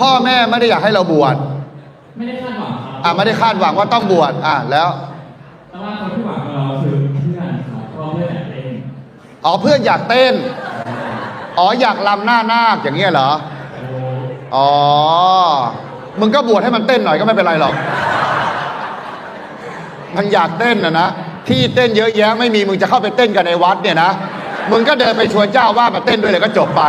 พ่อแม่ไม่ได้อยากให้เราบวชไม่ได้คาดหวังครับอะไม่ได้คาดหวังว่าต้องบวชอะแล้วแต่ว่าคนที่หวังกับเราคือเพื่อนครับเพราะเพื่อนอยากเล่นอ๋อเพื่อนอยากเต้น อ๋ออยากลำหน้านาคอย่างเงี้ยเหรอโอ้อ๋อมึงก็บวชให้มันเต้นหน่อยก็ไม่เป็นไรหรอก มันอยากเต้นนะนะที่เต้นเยอะแยะไม่มีมึงจะเข้าไปเต้นกันในวัดเนี่ยนะมึงก็เดินไปชวนเจ้าว่ามาเต้นด้วยเลยก็จบไป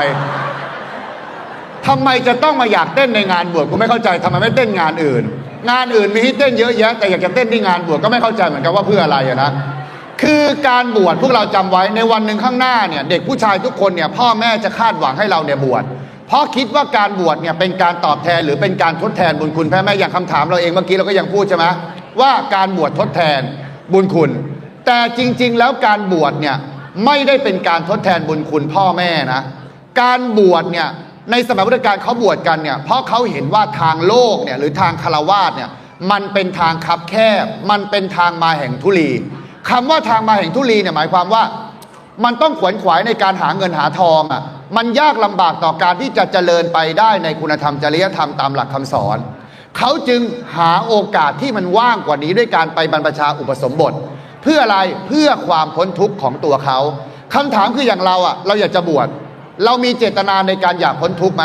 ทำไมจะต้องมาอยากเต้นในงานบวชกูไม่เข้าใจทำไมไม่เต้นงานอื่น งานอื่นมีให้เต้นเยอะแยะ แต่อยากจะเต้นที่งานบวชก็ไม่เข้าใจเหมือนกันว่าเพื่ออะไรนะคือการบวชพวกเราจำไว้ในวันหนึ่งข้างหน้าเนี่ยเด็กผู้ชายทุกคนเนี่ยพ่อแม่จะคาดหวังให้เราเนี่ยบวชเพราะคิดว่าการบวชเนี่ยเป็นการตอบแทนหรือเป็นการทดแทนบุญคุณพ่อแม่อย่างคำถามเราเองเมื่อกี้เราก็ยังพูดใช่ไหมว่าการบวชทดแทนบุญคุณ แต่จริง ๆ แล้วการบวชเนี่ยไม่ได้เป็นการทดแทนบุญคุณพ่อแม่นะการบวชเนี่ย ในสมัยพุทธกาลเขาบวชกันเนี่ยเพราะเขาเห็นว่าทางโลกเนี่ยหรือทางคารวาสเนี่ยมันเป็นทางคับแคบ มันเป็นทางมาแห่งทุลีคำว่าทางมาแห่งทุลีเนี่ยหมายความว่า มันต้องขวนขวายในการหาเงินหาทองอะมันยากลำบากต่อการที่จะเจริญไปได้ในคุณธรรมจริยธรรมตามหลักคำสอน เขาจึงหาโอกาสที่มันว่างกว่านี้ด้วยการไปบรรพชาอุปสมบท เพื่ออะไรเพื่อความพ้นทุกข์ของตัวเขาคำถามคืออย่างเราอะเราอยากจะบวช เรามีเจตนาในการอยากพ้นทุกข์ไหม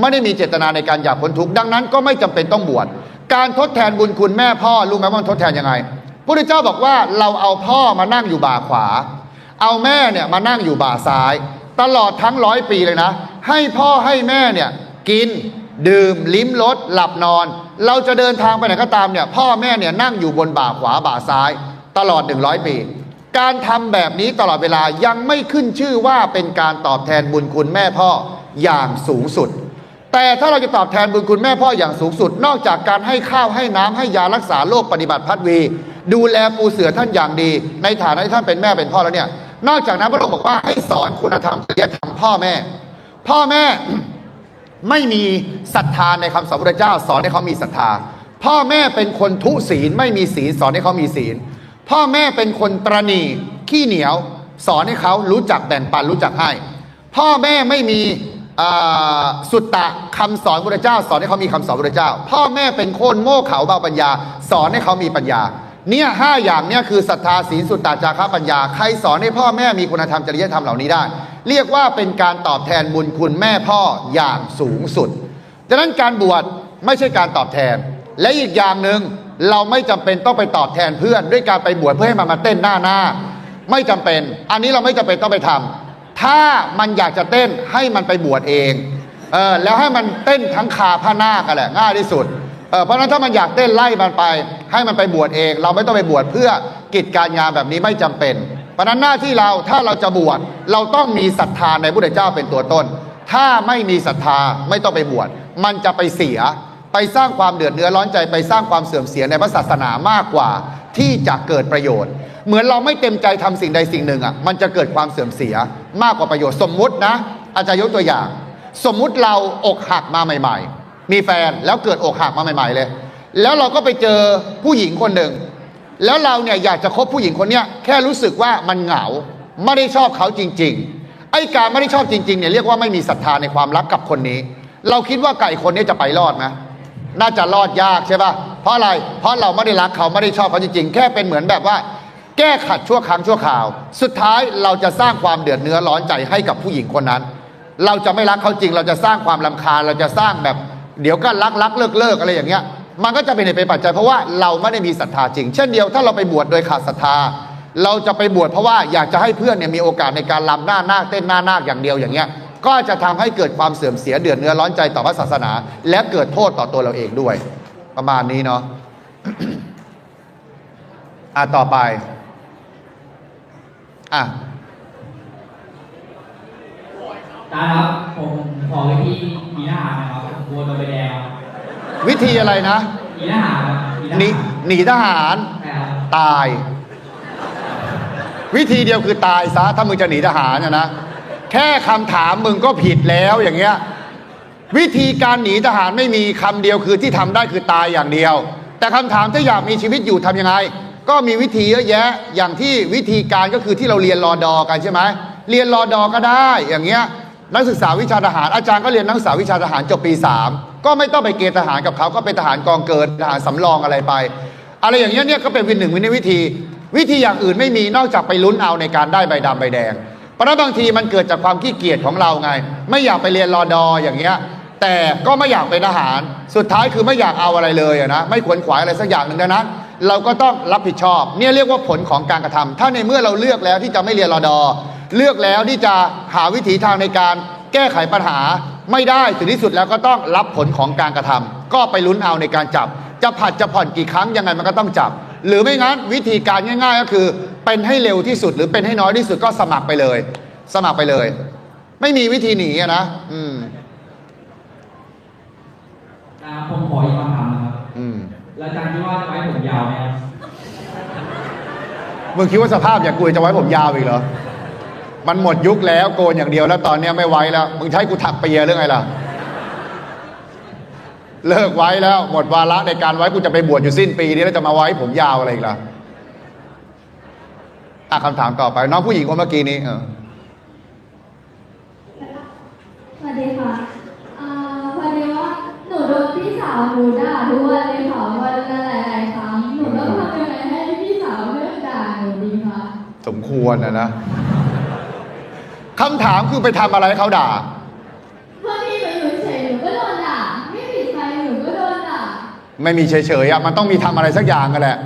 ไม่ได้มีเจตนาในการอยากพ้นทุกข์ดังนั้นก็ไม่จำเป็นต้องบวชการทดแทนบุญคุณแม่พ่อรู้ไหมว่าทดแทนยังไงพระเจ้าบอกว่าเราเอาพ่อมานั่งอยู่บ่าขวา เอาแม่เนี่ยมานั่งอยู่บ่าซ้าย ตลอดทั้งร้อยปีเลยนะ ให้พ่อให้แม่เนี่ยกิน ดื่ม ลิ้มรสหลับนอน เราจะเดินทางไปไหนก็ตามเนี่ยพ่อแม่เนี่ยนั่งอยู่บนบ่าขวาบ่าซ้าย ตลอด 100 ปี การทำแบบนี้ตลอดเวลายังไม่ขึ้นชื่อว่าเป็นการตอบแทนบุญคุณแม่พ่ออย่างสูงสุด แต่ถ้าเราจะตอบแทนบุญคุณแม่พ่ออย่างสูงสุด นอกจากการให้ข้าวให้น้ำให้ยารักษาโรคปฏิบัติพัดวี ดูแลปูเสือท่านอย่างดี ในฐานะที่ท่านเป็นแม่เป็นพ่อแล้วเนี่ย นอกจากนั้นพระองค์บอกว่าให้สอนคุณธรรมจริยธรรมพ่อแม่ พ่อแม่ไม่มีศรัทธาในคำสอนพระเจ้า สอนให้เขามีศรัทธา พ่อแม่เป็นคนทุศีลไม่มีศีลสอนให้เขามีศีล พ่อแม่เป็นคนตรณีขี้เหนียว สอนให้เขารู้จักแบ่งปันรู้จักให้ พ่อแม่ไม่มีสุตตะคำสอนพระเจ้า สอนให้เขามีคำสอนพระเจ้า พ่อแม่เป็นคนโง่เขลาเบาปัญญา สอนให้เขามีปัญญา เนี่ยห้าอย่างเนี่ยคือศรัทธาศีลสุตตะจาระปัญญา ใครสอนให้พ่อแม่มีคุณธรรมจริยธรรมเหล่านี้ได้ เรียกว่าเป็นการตอบแทนบุญคุณแม่พ่ออย่างสูงสุดดังนั้นการบวชไม่ใช่การตอบแทน และอีกอย่างหนึ่งเราไม่จำเป็นต้องไปตอบแทนเพื่อน ด้วยการไปบวชเพื่อให้มันมาเต้นหน้าหน้า ไม่จำเป็น อันนี้เราไม่จำเป็นต้องไปทำถ้ามันอยากจะเต้นให้มันไปบวชเองเออแล้วให้มันเต้นทั้งคาผ้าหน้ากันแหละง่ายที่สุดเออเพราะนั้นถ้ามันอยากเต้นไล่มันไป ให้มันไปบวชเอง เราไม่ต้องไปบวชเพื่อกิจการงานแบบนี้ไม่จำเป็น เพราะนั้นหน้าที่เราถ้าเราจะบวชเราต้องมีศรัทธาในพระเจ้าเป็นตัวต้น ถ้าไม่มีศรัทธาไม่ต้องไปบวชมันจะไปเสีย ไปสร้างความเดือดเนื้อร้อนใจไปสร้างความเสื่อมเสียในพระศาสนามากกว่าที่จะเกิดประโยชน์ เหมือนเราไม่เต็มใจทำสิ่งใดสิ่งหนึ่งอะมันจะเกิดความเสื่อมเสียมากกว่าประโยชน์สมมุตินะ อาจารย์ยกตัวอย่าง สมมุติเราอกหักมาใหม่ ๆ มีแฟนแล้วเกิดอกหักมาใหม่ ๆ เลย แล้วเราก็ไปเจอผู้หญิงคนหนึ่งแล้วเราเนี่ยอยากจะคบผู้หญิงคนเนี้ยแค่รู้สึกว่ามันเหงาไม่ได้ชอบเขาจริง ๆ ไอ้การไม่ได้ชอบจริงๆเนี่ยเรียกว่าไม่มีศรัทธาในความรักกับคนนี้ เราคิดว่าไก่คนนี้จะไปรอดไหม น่าจะรอดยากใช่ปะเพราะอะไร เพราะเราไม่ได้รักเขาไม่ได้ชอบเขาจริงๆ แค่เป็นเหมือนแบบว่า แก้ขัดชั่วครั้งชั่วคราว สุดท้ายเราจะสร้างความเดือดเนื้อร้อนใจให้กับผู้หญิงคนนั้น เราจะไม่รักเขาจริง เราจะสร้างความลำคาญ เราจะสร้างแบบ เดี๋ยวก็รักรักเลิกเลิกอะไรอย่างเงี้ย มันก็จะเป็นเหตุเป็นปัจจัยเพราะว่าเราไม่ได้มีศรัทธาจริง เช่นเดียวถ้าเราไปบวชโดยขาดศรัทธา เราจะไปบวชเพราะว่าอยากจะให้เพื่อนเนี่ยมีโอกาสในการลำหน้านาคเต้นหน้านาคอย่างเดียวอย่างเงี้ย ก็จะทำให้เกิดความเสื่อมเสียเดือดเนื้อร้อนใจต่อพระศาสนา และเกิดโทษต่อตัวเราเองด้วย ประมาณนี้เนาะอะต่อไปอะได้ครับผมขอไปที่มีทหารนะครับผมกลัวโดนใบแดงครับวิธีอะไรนะมีทหารครับมีทหนีหารหนีทหารใช่ครับตาย วิธีเดียวคือตายซะถ้ามึงจะหนีทหารนะนะ แค่คำถามมึงก็ผิดแล้วอย่างเงี้ยวิธีการหนีทหารไม่มีคำเดียวคือที่ทำได้คือตายอย่างเดียว แต่คำถามถ้าอยากมีชีวิตอยู่ทำยังไง ก็มีวิธีเยอะแยะ อย่างที่วิธีการก็คือที่เราเรียนรอดอกันใช่ไหมเรียนรอดอก็ได้อย่างเงี้ยนักศึกษาวิชาทหารอาจารย์ก็เรียนนักศึกษาวิชาทหารจบปี 3 ก็ไม่ต้องไปเกณฑ์ทหารกับเขาก็เป็นทหารกองเกินทหารสำรองอะไรไป อะไรอย่างเงี้ยเนี่ยก็เป็นวินหนึ่งวินวิธี วิธีอย่างอื่นไม่มีนอกจากไปลุ้นเอาในการได้ใบดำใบแดง ราะนั้นบางทีมันเกิดจากความขี้เกียจของเราไง ไม่อยากไปเรียนรอดออย่างเงี้ย แต่ก็ไม่อยากเป็นทหาร สุดท้ายคือไม่อยากเอาอะไรเลยนะไม่ขวนขวายอะไรสักอย่างหนึ่งดังนั้นเราก็ต้องรับผิดชอบ เนี่ยเรียกว่าผลของการกระทำถ้าในเมื่อเราเลือกแล้วที่จะไม่เรียนรอดอเลือกแล้วที่จะหาวิถีทางในการแก้ไขปัญหาไม่ได้ถึงที่สุดแล้วก็ต้องรับผลของการกระทำก็ไปลุ้นเอาในการจับ จะผัดจะผ่อนกี่ครั้งยังไงมันก็ต้องจับ หรือไม่งั้นวิธีการง่าย ๆ ก็คือ เป็นให้เร็วที่สุด หรือเป็นให้น้อยที่สุดก็สมัครไปเลย สมัครไปเลย ไม่มีวิธีหนีอะนะอืมนะครับผมขออีกคำถามนะครับอืมแล้วอาจารย์คิดว่าจะไว้ผมยาวไหมครับมึงคิดว่าสภาพอย่างกูจะไว้ผมยาวอีกเหรอมันหมดยุคแล้วโกนอย่างเดียวแล้วตอนเนี้ยไม่ไว้แล้วมึงใช้กูถักเปียเรื่องไงล่ะ เลิกไว้แล้วหมดวาระในการไว้กูจะไปบวชอยู่สิ้นปีนี้แล้วจะมาไว้ผมยาวอะไรอีกล่ะอะคำถามต่อไป น้องผู้หญิงคนเมื่อกี้นี้เออสวัสดีค่ะอ่าพอดีว่าหนูโดนพี่สาวหนูด่าทุกวันเลยค่ะวันละหลายๆครั้งหนูต้องทำยังไงให้พี่สาวเลิกด่าหนูดีคะสมควรนะนะคำถามคือไปทำอะไรให้เขาด่า บางทีหนูอยู่เฉยหนูก็โดนด่า ไม่ผิดใครหนูก็โดนด่า ไม่มีเฉยๆอะมันต้องมีทำอะไรสักอย่างกันแหละ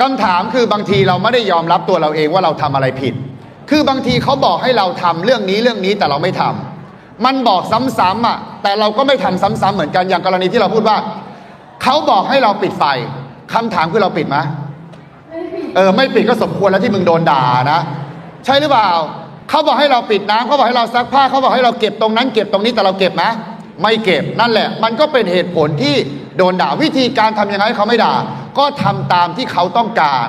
คำถามคือบางทีเราไม่ได้ยอมรับตัวเราเองว่าเราทำอะไรผิด คือบางทีเขาบอกให้เราทำเรื่องนี้เรื่องนี้แต่เราไม่ทำมันบอกซ้ำๆอะ แต่เราก็ไม่ทำซ้ำๆเหมือนกันอย่างกรณีที่เราพูดว่าเขาบอกให้เราปิดไฟคำถามคือเราปิดไหมเออไม่ปิดก็สมควรแล้วที่มึงโดนด่านะใช่หรือเปล่าเขาบอกให้เราปิดน้ำเขาบอกให้เราซักผ้าเขาบอกให้เราเก็บตรงนั้น เก็บตรงนี้แต่เราเก็บไหม ไม่เก็บนั่นแหละ มันก็เป็นเหตุผลที่โดนด่าวิธีการทำยังไงให้เขาไม่ด่า ก็ทำตามที่เขาต้องการ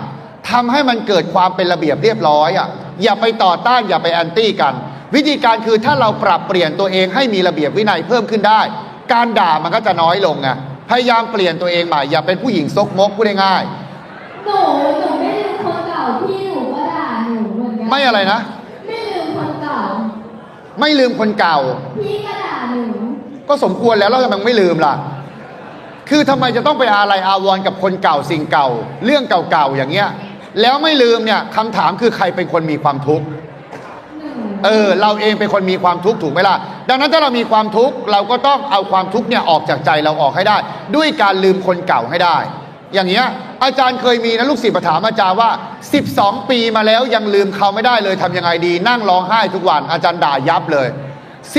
ทำให้มันเกิดความเป็นระเบียบเรียบร้อยอะอย่าไปต่อต้านอย่าไปแอนตี้กัน วิธีการคือถ้าเราปรับเปลี่ยนตัวเองให้มีระเบียบวินัยเพิ่มขึ้นได้ การด่ามันก็จะน้อยลงไงพยายามเปลี่ยนตัวเองใหม่อย่าเป็นผู้หญิงซกมกพูดง่ายหนูหนูไม่ลืมคนเก่าพี่หนูก็ด่าหนูเหมือนกัๆไม่อะไรนะ ไม่ลืมคนเก่า ไม่ลืมคนเก่าพี่ก็ด่าหนู ก็สมควรแล้วแล้วทำไมไม่ลืมล่ะ คือทำไมจะต้องไปอะไรอาวรณ์กับคนเก่าสิ่งเก่า เรื่องเก่าๆอย่างเงี้ย แล้วไม่ลืมเนี่ยคำถามคือใครเป็นคนมีความทุกข์เออเราเองเป็นคนมีความทุกข์ถูกไหมล่ะ ดังนั้นถ้าเรามีความทุกข์เราก็ต้องเอาความทุกข์เนี่ยออกจากใจเราออกให้ได้ ด้วยการลืมคนเก่าให้ได้ อย่างเงี้ยอาจารย์เคยมีนะลูกศิษย์มาถามอาจารย์ว่า 12 ปีมาแล้วยังลืมเขาไม่ได้เลยทำยังไงดี นั่งร้องไห้ทุกวันอาจารย์ด่ายับเลย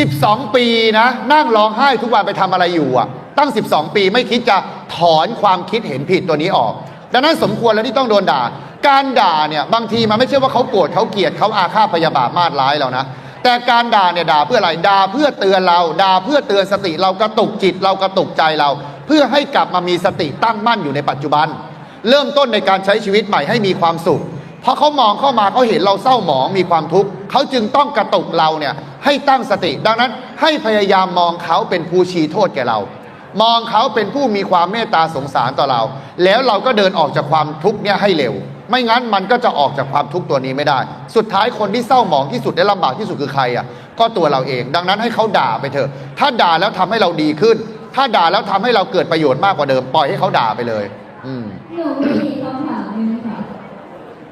12 ปีนะนั่งร้องไห้ทุกวันไปทำอะไรอยู่อะ ตั้ง 12 ปีไม่คิดจะถอนความคิดเห็นผิดตัวนี้ออก ดังนั้นสมควรแล้วที่ต้องโดนด่า การด่าเนี่ยบางทีมันไม่ใช่ว่าเขาโกรธเขาเกลียดเขาอาฆาตพยาบาทมาดร้ายเรานะแต่การด่าเนี่ยด่าเพื่ออะไรด่าเพื่อเตือนเราด่าเพื่อเตือนสติเรากระตุกจิตเรากระตุกใจเรา เพื่อให้กลับมามีสติตั้งมั่นอยู่ในปัจจุบัน เริ่มต้นในการใช้ชีวิตใหม่ให้มีความสุข เพราะเขามองเข้ามาเขาเห็นเราเศร้าหมองมีความทุกข์เขาจึงต้องกระตุกเราเนี่ยให้ตั้งสติ ดังนั้นให้พยายามมองเขาเป็นผู้ชี้โทษแก่เรา มองเขาเป็นผู้มีความเมตตาสงสารต่อเรา แล้วเราก็เดินออกจากความทุกข์เนี่ยให้เร็ว ไม่งั้นมันก็จะออกจากความทุกข์ตัวนี้ไม่ได้ สุดท้ายคนที่เศร้าหมองที่สุดและลำบากที่สุดคือใครอะก็ตัวเราเอง ดังนั้นให้เขาด่าไปเถอะ ถ้าด่าแล้วทำให้เราดีขึ้น ถ้าด่าแล้วทำให้เราเกิดประโยชน์มากกว่าเดิมปล่อยให้เขาด่าไปเลย อืม หนูมีอีกคำถามหนึงค่ะ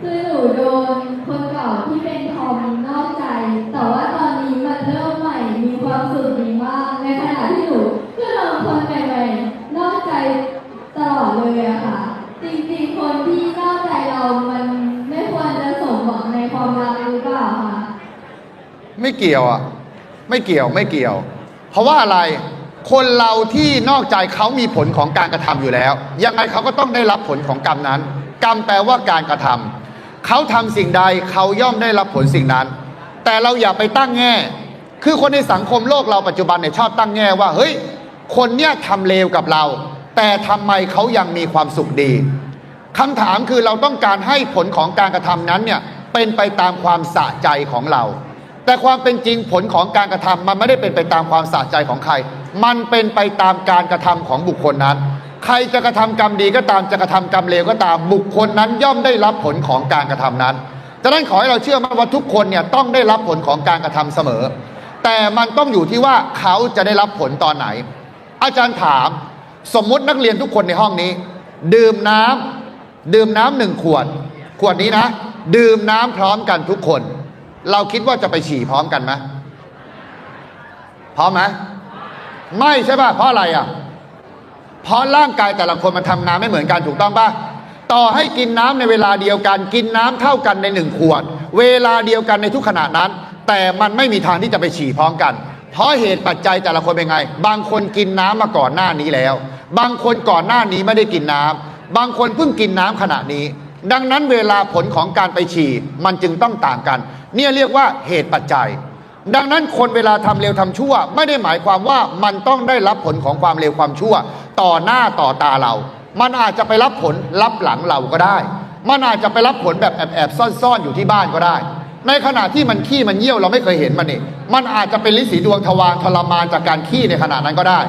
คือหนูโดนคนเก่าที่เป็นทอมนอกใจ แต่ว่าตอนนี้มันเริ่มใหม่ มีความสุขดีมากในขณะที่หนูก็โดนคนใหม่ๆนอกใจตลอดเลยอะค่ะ จริงๆคนที่นอกใจเรา มันไม่ควรจะสมหวังในความรักหรือเปล่าคะไม่เกี่ยวอะไม่เกี่ยวไม่เกี่ยว เพราะว่าอะไรคนเราที่นอกใจเขามีผลของการกระทำอยู่แล้ว ยังไงเขาก็ต้องได้รับผลของกรรมนั้น กรรมแปลว่าการกระทำ เขาทำสิ่งใดเขาย่อมได้รับผลสิ่งนั้น แต่เราอย่าไปตั้งแง่ คือคนในสังคมโลกเราปัจจุบันเนี่ยชอบตั้งแง่ว่า เฮ้ย คนเนี้ยทำเลวกับเรา แต่ทำไมเขายังมีความสุขดีคำถามคือเราต้องการให้ผลของการกระทำนั้นเนี่ยเป็นไปตามความสะใจของเรา แต่ความเป็นจริงผลของการกระทำมันไม่ได้เป็นไปตามความสะใจของใคร มันเป็นไปตามการกระทำของบุคคลนั้น ใครจะกระทำกรรมดีก็ตามจะกระทำกรรมเลวก็ตามบุคคลนั้นย่อมได้รับผลของการกระทำนั้นดังนั้นขอให้เราเชื่อมั่นว่าทุกคนเนี่ยต้องได้รับผลของการกระทำเสมอ แต่มันต้องอยู่ที่ว่าเขาจะได้รับผลตอนไหน อาจารย์ถาม สมมุตินักเรียนทุกคนในห้องนี้ ดื่มน้ำดื่มน้ำหนึ่งขวด ขวดนี้นะ ดื่มน้ำพร้อมกันทุกคน เราคิดว่าจะไปฉี่พร้อมกันไหมพร้อมไหมไม่ใช่ป่ะเพราะอะไรอะ เพราะร่างกายแต่ละคนมันทำงานไม่เหมือนกันถูกต้องป่ะต่อให้กินน้ำในเวลาเดียวกัน กินน้ำเท่ากันในหนึ่งขวด เวลาเดียวกันในทุกขณะนั้น แต่มันไม่มีทางที่จะไปฉี่พร้อมกัน เพราะเหตุปัจจัยแต่ละคนเป็นไง บางคนกินน้ำมาก่อนหน้านี้แล้ว บางคนก่อนหน้านี้ไม่ได้กินน้ำบางคนเพิ่งกินน้ำขณะนี้ ดังนั้นเวลาผลของการไปฉี่มันจึงต้องต่างกัน เนี่ยเรียกว่าเหตุปัจจัย ดังนั้นคนเวลาทำเร็วทำชั่ว ไม่ได้หมายความว่ามันต้องได้รับผลของความเร็วความชั่ว ต่อหน้าต่อตาเรา มันอาจจะไปรับผลรับหลังเราก็ได้ มันอาจจะไปรับผลแบบแอบแอบซ่อนซ่อนๆอยู่ที่บ้านก็ได้ ในขณะที่มันขี้มันเยี่ยวเราไม่เคยเห็นมันนี่มันอาจจะเป็นลิสีดวงทวารทรมานจากการขี้ในขณะนั้นก็ได้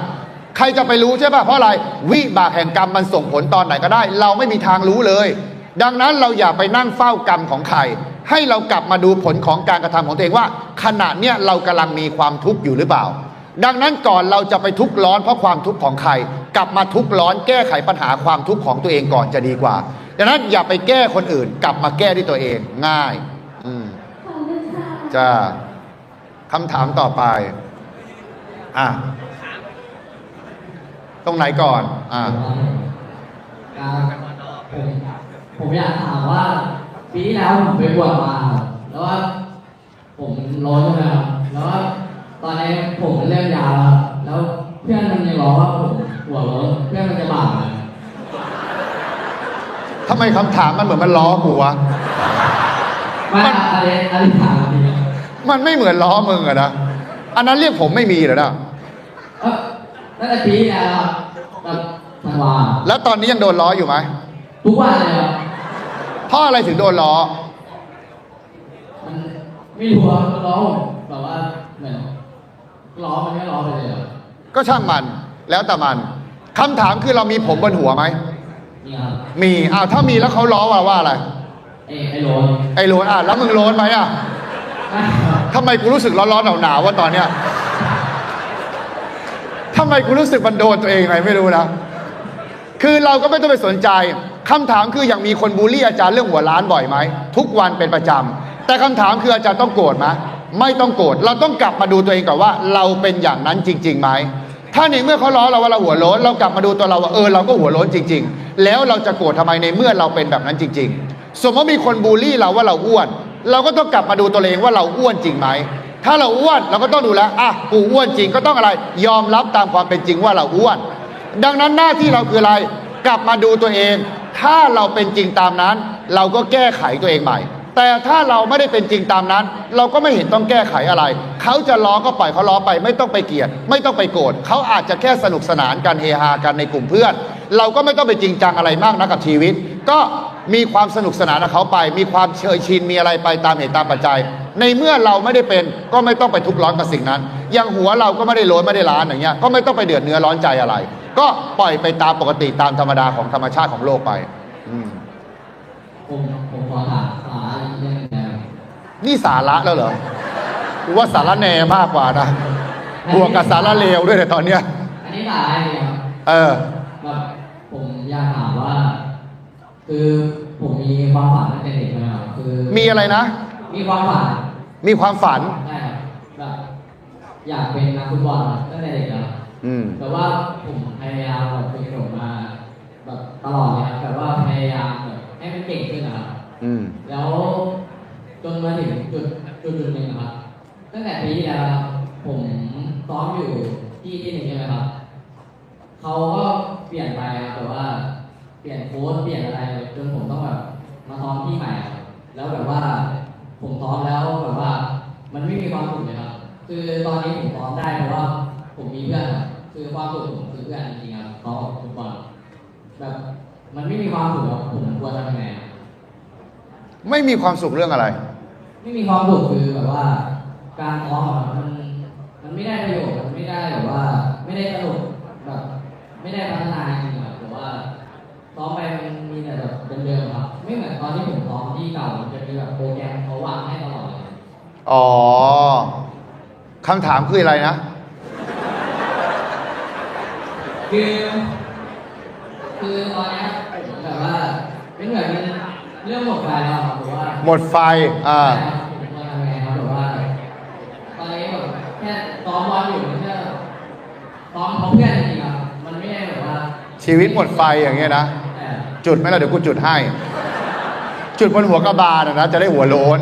ใครจะไปรู้ใช่ป่ะเพราะอะไรวิบากแห่งกรรมมันส่งผลตอนไหนก็ได้ เราไม่มีทางรู้เลย ดังนั้นเราอย่าไปนั่งเฝ้ากรรมของใคร ให้เรากลับมาดูผลของการกระทำของตัวเองว่า ขณะเนี้ยเรากำลังมีความทุกข์อยู่หรือเปล่า ดังนั้นก่อนเราจะไปทุกข์ร้อนเพราะความทุกข์ของใคร กลับมาทุกข์ร้อนแก้ไขปัญหาความทุกข์ของตัวเองก่อนจะดีกว่าดังนั้นอย่าไปแก้คนอื่น กลับมาแก้ที่ตัวเองง่าย อืมขอบคุณค่ะจ้าคำถามต่อไป อะ ตรงไหนก่อน อะการผมผมอยากถามว่า ปีที่แล้วผมไปบวชมาครับแล้วว่าผมร้อนใช่ไหมครับแล้วว่าตอนนี้ผมเริ่มยาวแล้วแล้วเพื่อนมันยังร้องว่าผมหัวร้อนเพื่อนมันจะบาปไหมทำไมคำถามมันเหมือนมันล้อกูวะ ไม่อะอะไรอะไรถามจริงครับมันไม่เหมือนล้อมึงอะนะ อันนั้นเรียกผมไม่มีเหรอนะเออตั้งแต่ปีที่แล้วครับแบบธันวาแล้วตอนนี้ยังโดนล้ออยู่ไหมทุกวันเลยครับ เพราะอะไรถึงโดนล้อมันไม่รู้ว่ามันร้องแบบว่าเหมือนร้องมันก็ร้องไปเลยครับก็ช่างมันแล้วแต่มันคำถามคือเรามีผมบนหัวไหมนี่ครับมีอ้าวถ้ามีแล้วเขาล้อว่าว่าอะไรไอ้ไอ้โรนไอ้โลนอะแล้วมึงโลนไหมอะไม่ครับทำไมกูรู้สึกร้อนๆหนาวๆว่าตอนเนี้ยทำไมกูรู้สึกมันโดนตัวเองไงไม่รู้นะ คือเราก็ไม่ต้องไปสนใจ คำถามคืออย่างมีคนบูลลี่อาจารย์เรื่องหัวล้านบ่อยไหมทุกวันเป็นประจำแต่คำถามคืออาจารย์ต้องโกรธไหมไม่ต้องโกรธเราต้องกลับมาดูตัวเองก่อนว่า เราเป็นอย่างนั้นจริงๆไหมถ้าในเมื่อเขาล้อเราว่าเราหัวโล้นเรากลับมาดูตัวเราว่าเออเราก็หัวโล้นจริง ๆ แล้วเราจะโกรธทำไมในเมื่อเราเป็นแบบนั้นจริง ๆ สมมติมีคนบูลลี่เราว่าเราอ้วน เราก็ต้องกลับมาดูตัวเองว่าเราอ้วนจริงไหมถ้าเราอ้วนเราก็ต้องดูแลอะกูอ้วนจริงก็ต้องอะไร ยอมรับตามความเป็นจริงว่าเราอ้วน ดังนั้นหน้าที่เราคืออะไร กลับมาดูตัวเอง ถ้าเราเป็นจริงตามนั้น เราก็แก้ไขตัวเองใหม่ แต่ถ้าเราไม่ได้เป็นจริงตามนั้น เราก็ไม่เห็นต้องแก้ไขอะไร เขาจะล้อก็ปล่อยเขาล้อไป ไม่ต้องไปเกลียด ไม่ต้องไปโกรธเขาอาจจะแค่สนุกสนานกันเฮฮากันในกลุ่มเพื่อน เราก็ไม่ต้องไปจริงจังอะไรมากนะกับชีวิต ก็มีความสนุกสนานกับเขาไป มีความเชยชินมีอะไรไปตามเหตุตามปัจจัย ในเมื่อเราไม่ได้เป็นก็ไม่ต้องไปทุกข์ร้อนกับสิ่งนั้น อย่างหัวเราก็ไม่ได้โล้นไม่ได้ล้านอย่างเงี้ยก็ไม่ต้องไปเดือดเนื้อร้อนใจอะไร ก็ปล่อยไปตามปกติตามธรรมดาของธรรมชาติของโลกไปอืมผมผมขอถามสาระอีกเรื่องหนึงนะครับนี่สาระแล้วเหรอกูว่าสาระแหนมากกว่านะบวกกับสาระเลวด้วยในตอนเนี้ย อันนี้สาระอะไรครับเออ แบบผมอยากถามว่า คือผมมีความฝันตั้งแต่เด็กนะครับคือมีอะไรนะ มีความฝันมีความฝัน ใช่ครับแบบอยากเป็นนักฟุตบอลตั้งแต่เด็กแล้ว อืม แต่ว่าผมพยายามแบบฝึกฝนมาแบบตลอดเลยครับแบบว่าพยายามแบบให้มันเก่งขึ้นนะครับอืม แล้วจนมาถึงจุดจุดจุดหนึ่งนะครับตั้งแต่ปีที่แล้วครับผมซ้อมอยู่ที่ที่หนึ่งใช่ไหมครับเขาก็เปลี่ยนไปครับแต่ว่าเปลี่ยนโค้ชเปลี่ยนอะไรจนผมต้องแบบมาซ้อมที่ใหม่ครับแล้วแบบว่าผมซ้อมแล้วแบบว่า มันไม่มีความสุขเลยครับ คือตอนนี้ผมซ้อมได้เพราะว่าผมมีเพื่อนครับ คือความสุขผมคือเพื่อนจริงๆครับเขาทุกคนแบบมันไม่มีความสุขครับผมควรทำยังไงครับไม่มีความสุขเรื่องอะไร ไม่มีความสุขคือแบบว่า การซ้อมอะมันมันไม่ได้ประโยชน์มันไม่ได้แบบว่า ไม่ได้สนุกแบบไม่ได้พัฒนาจริงๆครับแต่ว่าซ้อมไปมันมีแต่แบบเดิมๆครับ ไม่เหมือนตอนที่ผมซ้อมที่เก่ามันจะมีแบบโปรแกรมเขาวางให้ตลอดเลย อ๋อคำถามคืออะไรนะ คือคือตอนเนี้ยผมแบบว่าไม่เหมือนมันเรื่องหมดไปแล้วครับผมว่าหมดไฟอ่าใช่ครับผมว่าทำไงครับแบบว่าตอนนี้แบบแค่ซ้อมบอลอยู่มันแค่ซ้อมเพราะเพื่อนจริงๆครับมันไม่ได้แบบว่าชีวิตหมดไฟอย่างเงี้ยนะ แต่จุดไหมล่ะเดี๋ยวกูจุดให้ จุดบนหัวกระบาลอะนะจะได้หัวโล้น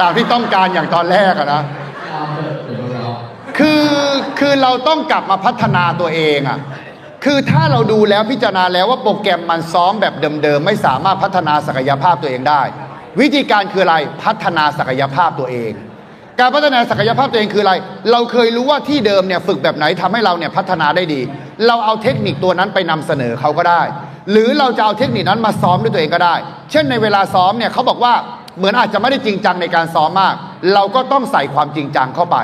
ตามที่ต้องการอย่างตอนแรกอะนะ เราเปิดเดี๋ยวเราคือคือเราต้องกลับมาพัฒนาตัวเองอะ่ะ คือถ้าเราดูแล้วพิจารณาแล้วว่าโปรแกรมมันซ้อมแบบเดิมๆ ไม่สามารถพัฒนาศักยภาพตัวเองได้ วิธีการคืออะไรพัฒนาศักยภาพตัวเอง การพัฒนาศักยภาพตัวเองคืออะไร เราเคยรู้ว่าที่เดิมเนี่ยฝึกแบบไหนทำให้เราเนี่ยพัฒนาได้ดี เราเอาเทคนิคตัวนั้นไปนำเสนอเขาก็ได้ หรือเราจะเอาเทคนิคนั้นมาซ้อมด้วยตัวเองก็ได้ เช่นในเวลาซ้อมเนี่ยเขาบอกว่าเหมือนอาจจะไม่ได้จริงจังในการซ้อมมาก เราก็ต้องใส่ความจริงจังเข้าไป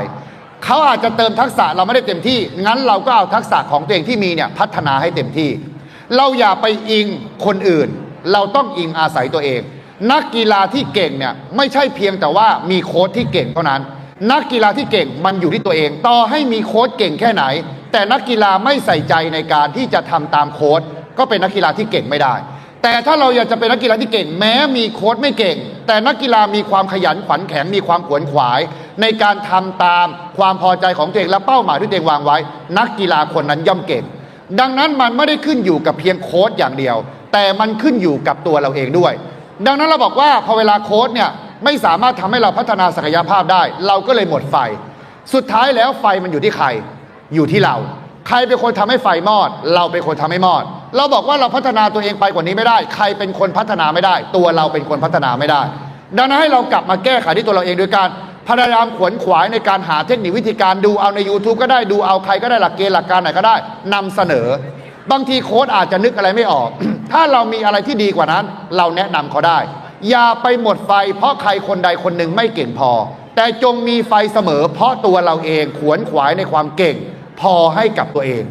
เขาอาจจะเติมทักษะเราไม่ได้เต็มที่ งั้นเราก็เอาทักษะของตัวเองที่มีเนี่ยพัฒนาให้เต็มที่ เราอย่าไปอิงคนอื่น เราต้องอิงอาศัยตัวเอง นักกีฬาที่เก่งเนี่ยไม่ใช่เพียงแต่ว่ามีโค้ชที่เก่งเท่านั้น นักกีฬาที่เก่งมันอยู่ที่ตัวเอง ต่อให้มีโค้ชเก่งแค่ไหน แต่นักกีฬาไม่ใส่ใจในการที่จะทำตามโค้ชก็เป็นนักกีฬาที่เก่งไม่ได้ แต่ถ้าเราอยากจะเป็นนักกีฬาที่เก่ง แม้มีโค้ชไม่เก่ง แต่นักกีฬามีความขยันขันแข็งมีความขวนขวาย ในการทำตามความพอใจของตัวเองและเป้าหมายที่ตัวเองวางไว้ นักกีฬาคนนั้นย่อมเก่ง ดังนั้นมันไม่ได้ขึ้นอยู่กับเพียงโค้ชอย่างเดียว แต่มันขึ้นอยู่กับตัวเราเองด้วย ดังนั้นเราบอกว่าพอเวลาโค้ชเนี่ยไม่สามารถทำให้เราพัฒนาศักยภาพได้ เราก็เลยหมดไฟ สุดท้ายแล้วไฟมันอยู่ที่ใคร อยู่ที่เรา ใครเป็นคนทำให้ไฟมอด เราเป็นคนทำให้มอด เราบอกว่าเราพัฒนาตัวเองไปกว่านี้ไม่ได้ ใครเป็นคนพัฒนาไม่ได้ ตัวเราเป็นคนพัฒนาไม่ได้ ดังนั้นให้เรากลับมาแก้ไขที่ตัวเราเองโดยการพยายามขวนขวายในการหาเทคนิควิธีการดูเอาใน YouTube ก็ได้ดูเอาใครก็ได้หลักเกณฑ์หลักการไหนก็ได้นำเสนอ บางทีโค้ดอาจจะนึกอะไรไม่ออก ถ้าเรามีอะไรที่ดีกว่านั้น เราแนะนำเขาได้ อย่าไปหมดไฟ เพราะใครคนใดคนหนึ่งไม่เก่งพอ แต่จงมีไฟเสมอ เพราะตัวเราเองขวนขวายในความเก่ง พอให้กับตัวเอง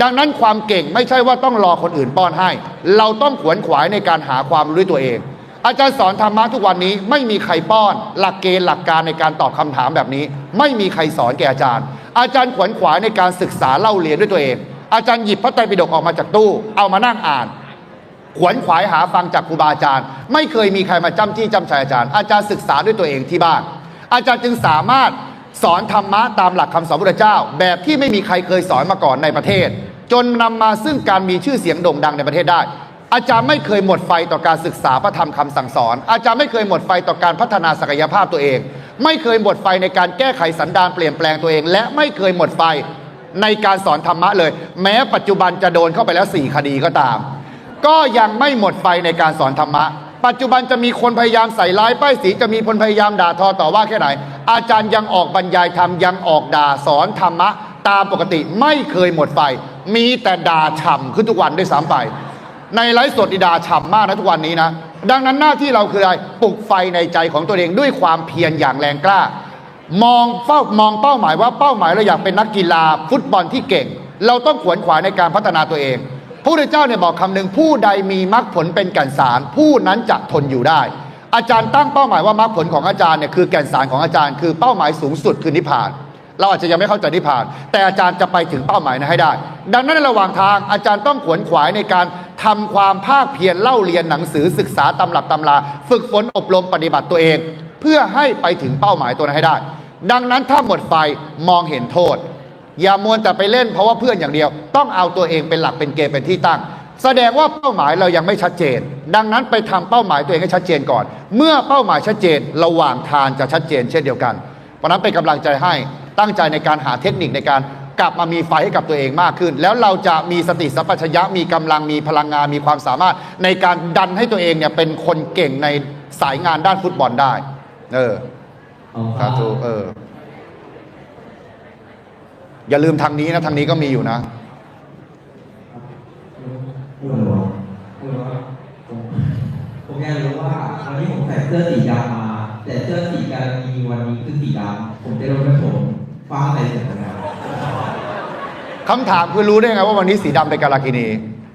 ดังนั้นความเก่งไม่ใช่ว่าต้องรอคนอื่นป้อนให้ เราต้องขวนขวายในการหาความรู้ด้วยตัวเอง อาจารย์สอนธรรมะทุกวันนี้ไม่มีใครป้อน หลักเกณฑ์หลักการในการตอบคำถามแบบนี้ ไม่มีใครสอนแก่อาจารย์ อาจารย์ขวนขวายในการศึกษาเล่าเรียนด้วยตัวเอง อาจารย์หยิบพระไตรปิฎกออกมาจากตู้ เอามานั่งอ่าน ขวนขวายหาฟังจากครูบาอาจารย์ ไม่เคยมีใครมาจ้ำจี้จ้ำชัยอาจารย์ อาจารย์ศึกษาด้วยตัวเองที่บ้าน อาจารย์จึงสามารถ สอนธรรมะตามหลักคำสอนพระเจ้า แบบที่ไม่มีใครเคยสอนมาก่อนในประเทศ จนนำมาซึ่งการมีชื่อเสียงโด่งดังในประเทศได้ อาจารย์ไม่เคยหมดไฟต่อการศึกษาพระธรรมคำสั่งสอน อาจารย์ไม่เคยหมดไฟต่อการพัฒนาศักยภาพตัวเอง ไม่เคยหมดไฟในการแก้ไขสันดานเปลี่ยนแปลงตัวเอง และไม่เคยหมดไฟในการสอนธรรมะเลย แม้ปัจจุบันจะโดนเข้าไปแล้วสี่คดีก็ตาม ก็ยังไม่หมดไฟในการสอนธรรมะ ปัจจุบันจะมีคนพยายามใส่ร้ายป้ายสีจะมีคนพยายามด่าทอต่อว่าแค่ไหน อาจารย์ยังออกบรรยายธรรมยังออกด่าสอนธรรมะ ตามปกติไม่เคยหมดไฟ มีแต่ด่าฉ่ำขึ้นทุกวันด้วยซ้ำไป ในไลฟ์สดอีดาฉ่ำมากนะทุกวันนี้นะ ดังนั้นหน้าที่เราคืออะไรปลุกไฟในใจของตัวเองด้วยความเพียรอย่างแรงกล้า มองเฝ้ามองเป้าหมายว่าเป้าหมายเราอยากเป็นนักกีฬาฟุตบอลที่เก่ง เราต้องขวนขวายในการพัฒนาตัวเอง พระพุทธเจ้าเนี่ยบอกคำหนึ่งผู้ใดมีมรรคผลเป็นแก่นสาร ผู้นั้นจะทนอยู่ได้ อาจารย์ตั้งเป้าหมายว่ามรรคผลของอาจารย์เนี่ยคือแก่นสารของอาจารย์คือเป้าหมายสูงสุดคือนิพพาน เราอาจจะยังไม่เข้าใจนิพพาน แต่อาจารย์จะไปถึงเป้าหมายนั้นให้ได้ ดังนั้นในระหว่างทางอาจารย์ต้องขวนขวายในการทำความภาคเพียรเล่าเรียนหนังสือศึกษาตำรับตำรา ฝึกฝนอบรมปฏิบัติตัวเอง เพื่อให้ไปถึงเป้าหมายตัวนั้นให้ได้ ดังนั้นถ้าหมดไฟมองเห็นโทษ อย่ามัวแต่ไปเล่นเพราะว่าเพื่อนอย่างเดียว ต้องเอาตัวเองเป็นหลักเป็นเกณฑ์เป็นที่ตั้ง แสดงว่าเป้าหมายเรายังไม่ชัดเจน ดังนั้นไปทำเป้าหมายตัวเองให้ชัดเจนก่อน เมื่อเป้าหมายชัดเจนระหว่างทางจะชัดเจน เช่นเดียวกัน เพราะฉะนั้นเป็นกำลังใจให้ตั้งใจในการหาเทคนิคในการกลับมามีไฟให้กับตัวเองมากขึ้น แล้วเราจะมีสติสัพพัญญะมีกำลังมีพลังงานมีความสามารถ ในการดันให้ตัวเองเนี่ยเป็นคนเก่งในสายงานด้านฟุตบอลได้ เออเอาคสารับธุเออ อย่าลืมทางนี้นะทางนี้ก็มีอยู่นะฮัลโหลฮัลโหลผมผมอยากรู้ว่าวันนี้ผมใส่เสื้อสีดำมา แต่เสื้อสีการมีวันนี้คือสีดำผมจะโดนไม่ผมฟ้าอะไรเสร็จแล้วคำถามคือรู้ได้ไงว่าวันนี้สีดำเป็นกาลากินี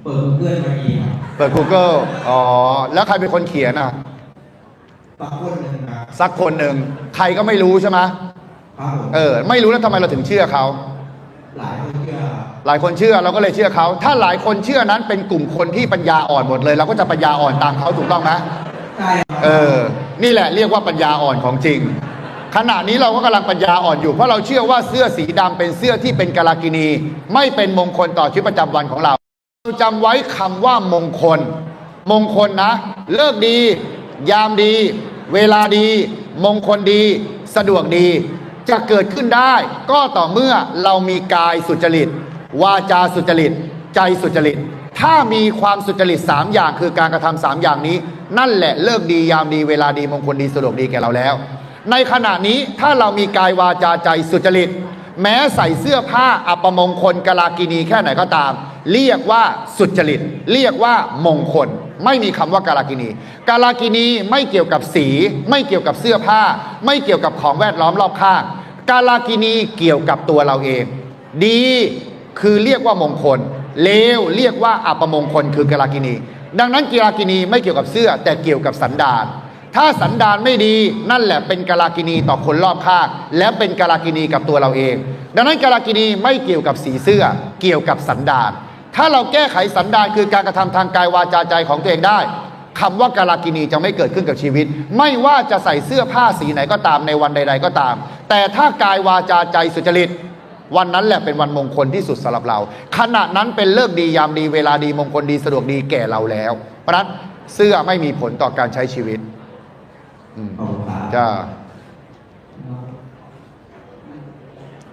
เปิดเพื่อนมาอีกเปิด Google อ๋อ แล้วใครเป็นคนเขียนอะ สักคนหนึ่งนะสักคนหนึ่ง ใครก็ไม่รู้ใช่ไหมครับผม เออ ไม่รู้แล้วทำไมเราถึงเชื่อเขา หลายคนเชื่อครับหลายคนเชื่อเราก็เลยเชื่อเขา ถ้าหลายคนเชื่อนั้นเป็นกลุ่มคนที่ปัญญาอ่อนหมดเลย เราก็จะปัญญาอ่อนตามเขาถูกต้องไหมใช่ครับเออ นี่แหละเรียกว่าปัญญาอ่อนของจริง ขณะนี้เราก็กำลังปัญญาอ่อนอยู่เพราะเราเชื่อว่าเสื้อสีดำเป็นเสื้อที่เป็นกาลากินี ไม่เป็นมงคลต่อชีวิตประจำวันของเราเราจำไว้คำว่ามงคล มงคลนะ เลิกดี ยามดี เวลาดี มงคลดี สะดวกดี จะเกิดขึ้นได้ ก็ต่อเมื่อเรามีกายสุจริต วาจาสุจริต ใจสุจริต ถ้ามีความสุจริตสามอย่างคือการกระทำสามอย่างนี้ นั่นแหละเลิกดียามดีเวลาดีมงคลดีสะดวกดีแก่เราแล้ว ในขณะนี้ถ้าเรามีกายวาจาใจสุจริต แม้ใส่เสื้อผ้าอัปมงคลกลากินีแค่ไหนก็ตาม เรียกว่าสุจริต เรียกว่ามงคล ไม่มีคำว่ากาลากินีกาลากินีไม่เกี่ยวกับสี ไม่เกี่ยวกับเสื้อผ้า ไม่เกี่ยวกับของแวดล้อมรอบข้างกาลากินีเกี่ยวกับตัวเราเอง ดีคือเรียกว่ามงคลเลวเรียกว่าอัปมงคลคือกาลากินี ดังนั้นกีฬากินีไม่เกี่ยวกับเสื้อแต่เกี่ยวกับสันดาน ถ้าสันดานไม่ดีนั่นแหละเป็นกาลากินีต่อคนรอบข้างและเป็นกาลากินีกับตัวเราเอง ดังนั้นกาลากินีไม่เกี่ยวกับสีเสื้อ เกี่ยวกับสันดาน ถ้าเราแก้ไขสันดานคือการกระทำทางกายวาจาใจของตัวเองได้คำว่ากาลากินีจะไม่เกิดขึ้นกับชีวิต ไม่ว่าจะใส่เสื้อผ้าสีไหนก็ตามในวันใด ๆ ก็ตาม แต่ถ้ากายวาจาใจสุจริตวันนั้นแหละเป็นวันมงคลที่สุดสำหรับเรา ขณะนั้นเป็นเลิกดียามดีเวลาดีมงคลดีสะดวกดีแก่เราแล้ว เพราะฉะนั้นเสื้อไม่มีผลต่อการใช้ชีวิต จ้า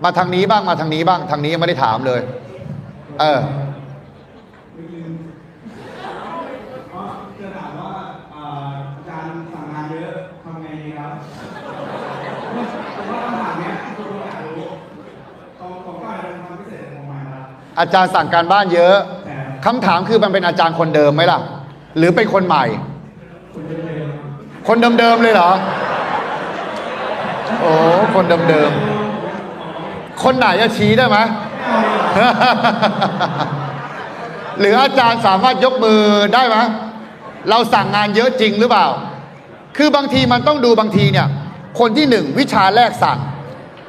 มาทางนี้บ้างมาทางนี้บ้าง ทางนี้ยังไม่ได้ถามเลย เออก็จะถามว่าเอ่ออาจารย์สั่งงานเยอะทำไงดีครับผมว่าคำถามเนี้ยทุกคนอยากรู้ของของก็อาจจะเป็นความพิเศษของมันครับอาจารย์สั่งการบ้านเยอะแต่คำถามคือมันเป็นอาจารย์คนเดิมไหมล่ะ หรือเป็นคนใหม่คุณจะเป็น คนเดิมๆเลยเหรอ โอ้ คนเดิมๆ คนไหนจะชี้ได้ไหม หรืออาจารย์สามารถยกมือได้ไหม เราสั่งงานเยอะจริงหรือเปล่า คือบางทีมันต้องดูบางทีเนี่ย คนที่หนึ่งวิชาแรกสั่ง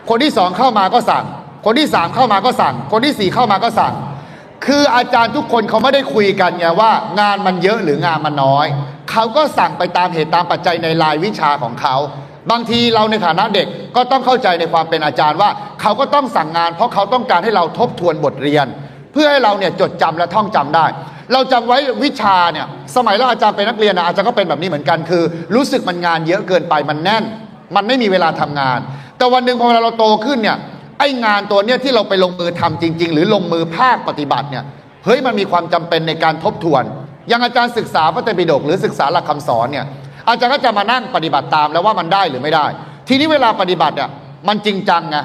คนที่สองเข้ามาก็สั่ง คนที่สามเข้ามาก็สั่ง คนที่สี่เข้ามาก็สั่ง คืออาจารย์ทุกคนเขาไม่ได้คุยกันไงว่า งานมันเยอะหรืองานมันน้อย เขาก็สั่งไปตามเหตุตามปัจจัยในรายวิชาของเขา บางทีเราในฐานะเด็กก็ต้องเข้าใจในความเป็นอาจารย์ว่า เขาก็ต้องสั่งงาน เพราะเขาต้องการให้เราทบทวนบทเรียน เพื่อให้เราเนี่ยจดจำและท่องจำได้ เราจำไว้วิชาเนี่ยสมัยเราอาจารย์เป็นนักเรียนนะอาจารย์ก็เป็นแบบนี้เหมือนกันคือ รู้สึกมันงานเยอะเกินไปมันแน่น มันไม่มีเวลาทำงาน แต่วันหนึ่งพอเวลาเราโตขึ้นเนี่ยไอ้งานตัวเนี้ยที่เราไปลงมือทำจริง ๆ หรือลงมือภาคปฏิบัติเนี่ยเฮ้ยมันมีความจำเป็นในการทบทวน อย่างอาจารย์ศึกษาพระไตรปิฎกหรือศึกษาหลักคำสอนเนี่ยอาจารย์ก็จะมานั่งปฏิบัติตามแล้วว่ามันได้หรือไม่ได้ ทีนี้เวลาปฏิบัติเนี่ยมันจริงจังไง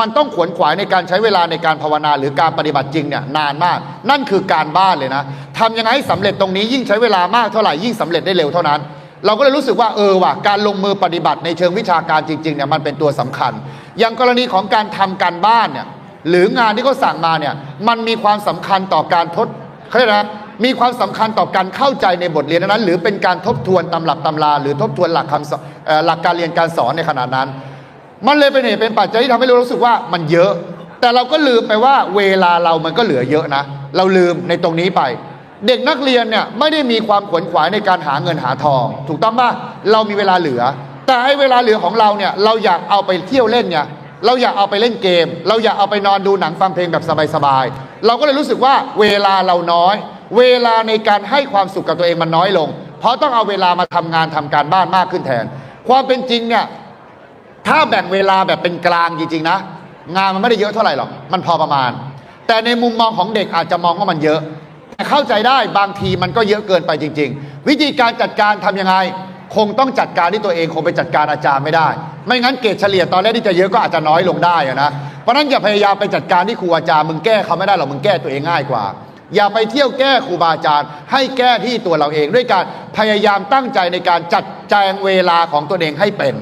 มันต้องขวนขวายในการใช้เวลาในการภาวนาหรือการปฏิบัติจริงเนี่ยนานมาก นั่นคือการบ้านเลยนะทำยังไงให้สำเร็จตรงนี้ยิ่งใช้เวลามากเท่าไหร่ยิ่งสำเร็จได้เร็วเท่านั้น เราก็เลยรู้สึกว่าเออว่ะการลงมือปฏิบัติในเชิงวิชาการจริงๆเนี่ยมันเป็นตัวสำคัญ อย่างกรณีของการทำการบ้านเนี่ยหรืองานที่เขาสั่งมาเนี่ยมันมีความสำคัญต่อการทดเขาเรียกนะ มีความสำคัญต่อการเข้าใจในบทเรียนนั้น หรือเป็นการทบทวนตำรับตำรา หรือทบทวนหลักคำหลักการเรียนการสอนในขณะนั้น มันเลยเป็นเหตุเป็นปัจจัยที่ทำให้เรารู้สึกว่ามันเยอะ แต่เราก็ลืมไปว่าเวลาเรามันก็เหลือเยอะนะ เราลืมในตรงนี้ไป เด็กนักเรียนเนี่ยไม่ได้มีความขวนขวายในการหาเงินหาทอง ถูกต้องป่ะเรามีเวลาเหลือ แต่ไอ้เวลาเหลือของเราเนี่ยเราอยากเอาไปเที่ยวเล่นเนี่ยเราอยากเอาไปเล่นเกม เราอยากเอาไปนอนดูหนังฟังเพลงแบบสบายๆเราก็เลยรู้สึกว่าเวลาเราน้อย เวลาในการให้ความสุขกับตัวเองมันน้อยลง เพราะต้องเอาเวลามาทำงานทำการบ้านมากขึ้นแทน ความเป็นจริงเนี่ยถ้าแบ่งเวลาแบบเป็นกลางจริงๆนะ งานมันไม่ได้เยอะเท่าไหร่หรอกมันพอประมาณ แต่ในมุมมองของเด็กอาจจะมองว่ามันเยอะ แต่เข้าใจได้บางทีมันก็เยอะเกินไปจริง ๆ วิธีการจัดการทำยังไง คงต้องจัดการที่ตัวเองคงไปจัดการอาจารย์ไม่ได้ ไม่งั้นเกรดเฉลี่ยตอนแรกที่จะเยอะก็อาจจะน้อยลงได้นะเพราะนั้นอย่าพยายามไปจัดการที่ครูอาจารย์มึงแก้เขาไม่ได้หรอกมึงแก้ตัวเองง่ายกว่า อย่าไปเที่ยวแก้ครูบาอาจารย์ ให้แก้ที่ตัวเราเอง ด้วยการพยายามตั้งใจในการจัดแจงเวลาของตัวเองให้เป็น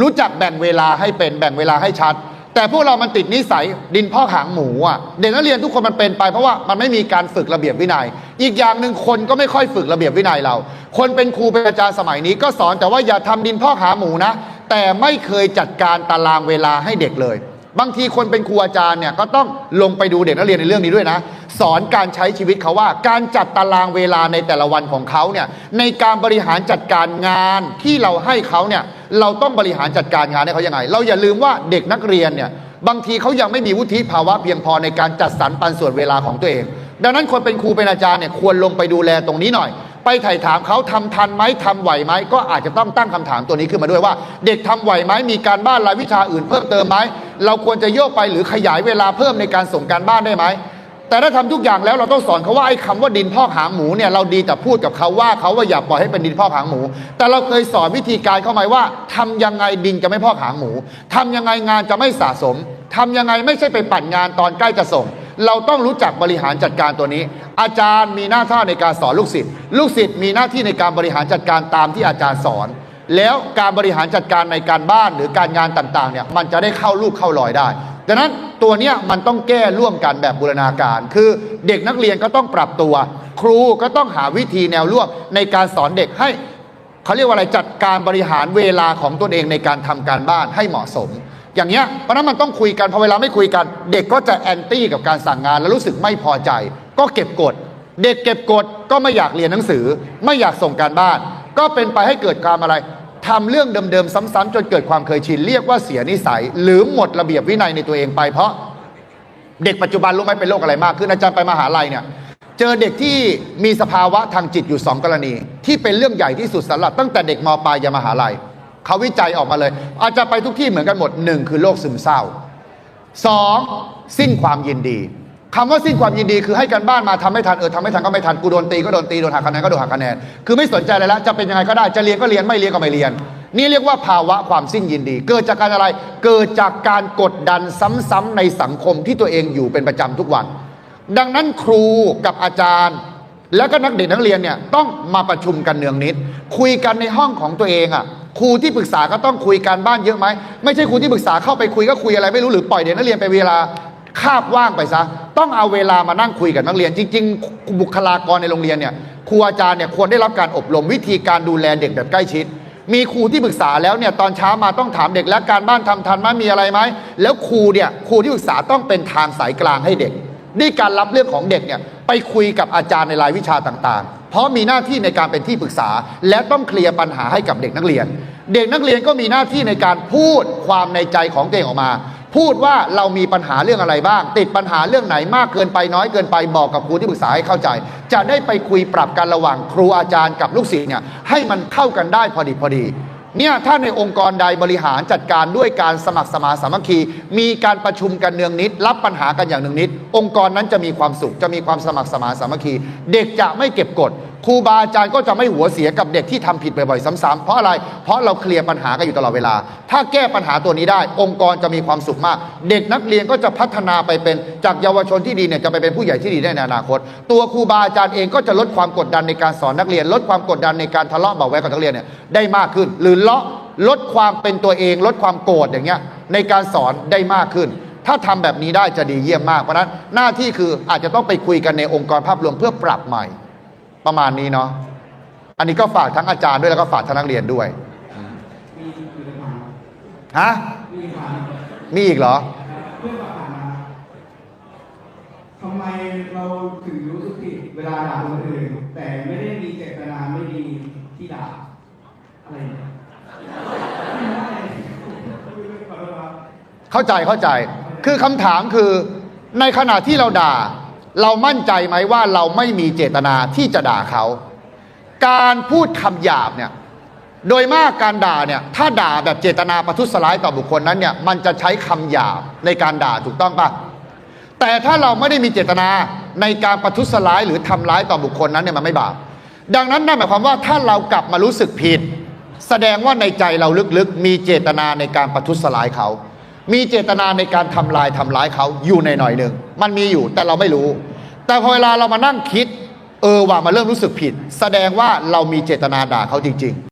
รู้จักแบ่งเวลาให้เป็น แบ่งเวลาให้ชัด แต่พวกเรามันติดนิสัยดินพ่อหางหมูอะเด็กนักเรียนทุกคนมันเป็นไปเพราะว่ามันไม่มีการฝึกระเบียบวินัย อีกอย่างหนึ่งคนก็ไม่ค่อยฝึกระเบียบวินัยเรา คนเป็นครูเป็นอาจารย์สมัยนี้ก็สอนแต่ว่าอย่าทำดินพ่อหางหมูนะแต่ไม่เคยจัดการตารางเวลาให้เด็กเลย บางทีคนเป็นครูอาจารย์เนี่ยก็ต้องลงไปดูเด็กนักเรียนในเรื่องนี้ด้วยนะ สอนการใช้ชีวิตเขาว่า การจัดตารางเวลาในแต่ละวันของเขาเนี่ยในการบริหารจัดการงานที่เราให้เขาเนี่ยเราต้องบริหารจัดการงานให้เขายังไง เราอย่าลืมว่าเด็กนักเรียนเนี่ยบางทีเขายังไม่มีวุฒิภาวะเพียงพอในการจัดสรรปันส่วนเวลาของตัวเอง ดังนั้นคนเป็นครูเป็นอาจารย์เนี่ยควรลงไปดูแลตรงนี้หน่อย ไปถ่ายถามเขาทำทันไหมทำไหวไหมก็อาจจะต้องตั้งคำถามตัวนี้ขึ้นมาด้วยว่า เด็กทำไหวไหมมีการบ้านรายวิชาอื่นเพิ่มเติมไหม เราควรจะโยกไปหรือขยายเวลาเพิ่มในการส่งการบ้านได้ไหมแต่ถ้าทำทุกอย่างแล้วเราต้องสอนเขาว่าไอ้คำว่าดินพอกหางหมูเนี่ยเราดีแต่พูดกับเขาว่าเขาว่าอย่าปล่อยให้เป็นดินพอกหางหมู แต่เราเคยสอนวิธีการเข้าไหมว่าทำยังไงดินจะไม่พอกหางหมูทำยังไงงานจะไม่สะสมทำยังไงไม่ใช่ไปปั่นงานตอนใกล้จะส่ง เราต้องรู้จักบริหารจัดการตัวนี้ อาจารย์มีหน้าที่ในการสอนลูกศิษย์ลูกศิษย์มีหน้าที่ในการบริหารจัดการตามที่อาจารย์สอน แล้วการบริหารจัดการในการบ้านหรือการงานต่างๆเนี่ยมันจะได้เข้าลูกเข้ารอยได้ดังนั้นตัวเนี้ยมันต้องแก้ร่วมกันแบบบูรณาการ คือเด็กนักเรียนก็ต้องปรับตัว ครูก็ต้องหาวิธีแนวร่วมในการสอนเด็กให้เขาเรียกว่าอะไรจัดการบริหารเวลาของตนเองในการทำการบ้านให้เหมาะสม อย่างเงี้ยเพราะฉะนั้นมันต้องคุยกันพอเวลาไม่คุยกัน เด็กก็จะแอนตี้กับการสั่งงานแล้วรู้สึกไม่พอใจ ก็เก็บกด เด็กเก็บกดก็ไม่อยากเรียนหนังสือ ไม่อยากส่งการบ้าน ก็เป็นไปให้เกิดการอะไร ทำเรื่องเดิมๆซ้ำๆจนเกิดความเคยชินเรียกว่าเสียนิสัย หรือหมดระเบียบวินัยในตัวเองไป เพราะเด็กปัจจุบันรู้ไหมเป็นโรคอะไรมากขึ้นอาจารย์ไปมหาลัยเนี่ยเจอเด็กที่มีสภาวะทางจิตอยู่ 2 กรณี ที่เป็นเรื่องใหญ่ที่สุดสำหรับตั้งแต่เด็กมปลายยันมหาลัยเขาวิจัยออกมาเลย อาจจะไปทุกที่เหมือนกันหมดหนึ่งคือโรคซึมเศร้าสองสิ้นความยินดี คำว่าสิ้นความยินดีคือให้กันบ้านมาทำไม่ทันเออทำไม่ทันก็ไม่ทันกูโดนตีก็โดนตีโดนหักคะแนนก็โดนหักคะแนนคือไม่สนใจอะไรแล้วจะเป็นยังไงก็ได้จะเรียนก็เรียนไม่เรียนก็ไม่เรียน นี่เรียกว่าภาวะความสิ้นยินดี เกิดจากการอะไร เกิดจากการกดดันซ้ำๆในสังคมที่ตัวเองอยู่เป็นประจำทุกวัน ดังนั้นครูกับอาจารย์ แล้วก็นักเด็กนักเรียนเนี่ยต้องมาประชุมกันเนืองนิด คุยกันในห้องของตัวเองอะครูที่ปรึกษาก็ต้องคุยกันบ้านเยอะไหมไม่ใช่ครูที่ปรึกษาเข้าไปคุยก็คุยอะไรไม่รู้หรือปล่อยเด็กนักเรียนไปเวลาคาบว่างไปซะ ต้องเอาเวลามานั่งคุยกับนักเรียน จริง ๆ บุคลากรในโรงเรียนเนี่ยครูอาจารย์เนี่ยควรได้รับการอบรมวิธีการดูแลเด็กแบบใกล้ชิด มีครูที่ปรึกษาแล้วเนี่ยตอนเช้ามาต้องถามเด็กแล้วการบ้านทำทันไหมมีอะไรไหมแล้วครูเนี่ยครูที่ปรึกษาต้องเป็นทางสายกลางให้เด็กนี่การรับเรื่องของเด็กเนี่ยไปคุยกับอาจารย์ในรายวิชาต่างๆ เพราะมีหน้าที่ในการเป็นที่ปรึกษา และต้องเคลียร์ปัญหาให้กับเด็กนักเรียน เด็กนักเรียนก็มีหน้าที่ในการพูดความในใจของตัวเองออกมา พูดว่าเรามีปัญหาเรื่องอะไรบ้าง ติดปัญหาเรื่องไหนมากเกินไปน้อยเกินไปบอกกับครูที่ปรึกษาให้เข้าใจ จะได้ไปคุยปรับกันระหว่างครูอาจารย์กับลูกศิษย์เนี่ยให้มันเข้ากันได้พอดีพอดีเนี่ยถ้าในองค์กรใดบริหารจัดการด้วยการสมัครสมาสามัคคี มีการประชุมกันเนืองนิด รับปัญหากันอย่างหนึ่งนิด องค์กรนั้นจะมีความสุขจะมีความสมัครสมาสามัคคี เด็กจะไม่เก็บกด รูบาอาจารย์ก็จะไม่หัวเสียกับเด็กที่ทำผิดบ่อยๆซ้ำๆเพราะอะไร เพราะเราเคลียร์ปัญหากันอยู่ตลอดเวลา ถ้าแก้ปัญหาตัวนี้ได้ องค์กรจะมีความสุขมาก เด็กนักเรียนก็จะพัฒนาไปเป็นจากเยาวชนที่ดีเนี่ยจะไปเป็นผู้ใหญ่ที่ดีได้ในอนาคต ตัวครูบาอาจารย์เองก็จะลดความกดดันในการสอนนักเรียน ลดความกดดันในการทะเลาะเบาะแวงกับนักเรียนเนี่ยได้มากขึ้น หรือเลาะลดความเป็นตัวเอง ลดความโกรธอย่างเงี้ยในการสอนได้มากขึ้น ถ้าทำแบบนี้ได้จะดีเยี่ยมมากเพราะนั้นหน้าที่คืออาจจะต้องไปคุยกันในองค์กรภาพรวมเพื่อปรับใหม่ ประมาณนี้เนาะอันนี้ก็ฝากทั้งอาจารย์ด้วยแล้วก็ฝากทั้งนักเรียนด้วยมีอยู่ในผ่านฮะมีผ่านมีอีกเหรอเพื่อนผ่านมาทำไมเราถึงรู้สึกผิดเวลาด่าคนอื่นแต่ไม่ได้มีเจตนาไม่ดีที่ด่าอะไรเนี่ยไม่ได้ขอโทษครับเข้าใจเข้าใจ คือคำถามคือในขณะที่เราด่า เรามั่นใจไหมว่าเราไม่มีเจตนาที่จะด่าเขา การพูดคำหยาบเนี่ยโดยมากการด่าเนี่ยถ้าด่าแบบเจตนาประทุษร้ายต่อบุคคลนั้นเนี่ยมันจะใช้คำหยาบในการด่าถูกต้องปะแต่ถ้าเราไม่ได้มีเจตนาในการประทุษร้ายหรือทำร้ายต่อบุคคลนั้นเนี่ยมันไม่บาปดังนั้นนั่นหมายความว่าถ้าเรากลับมารู้สึกผิด แสดงว่าในใจเราลึกๆ มีเจตนาในการประทุษร้ายเขา มีเจตนาในการทำลายทำร้ายเขาอยู่ในหน่อยหนึ่งมันมีอยู่แต่เราไม่รู้ แต่พอเวลาเรามานั่งคิด เออว่ามาเริ่มรู้สึกผิด แสดงว่าเรามีเจตนาด่าเขาจริง ๆ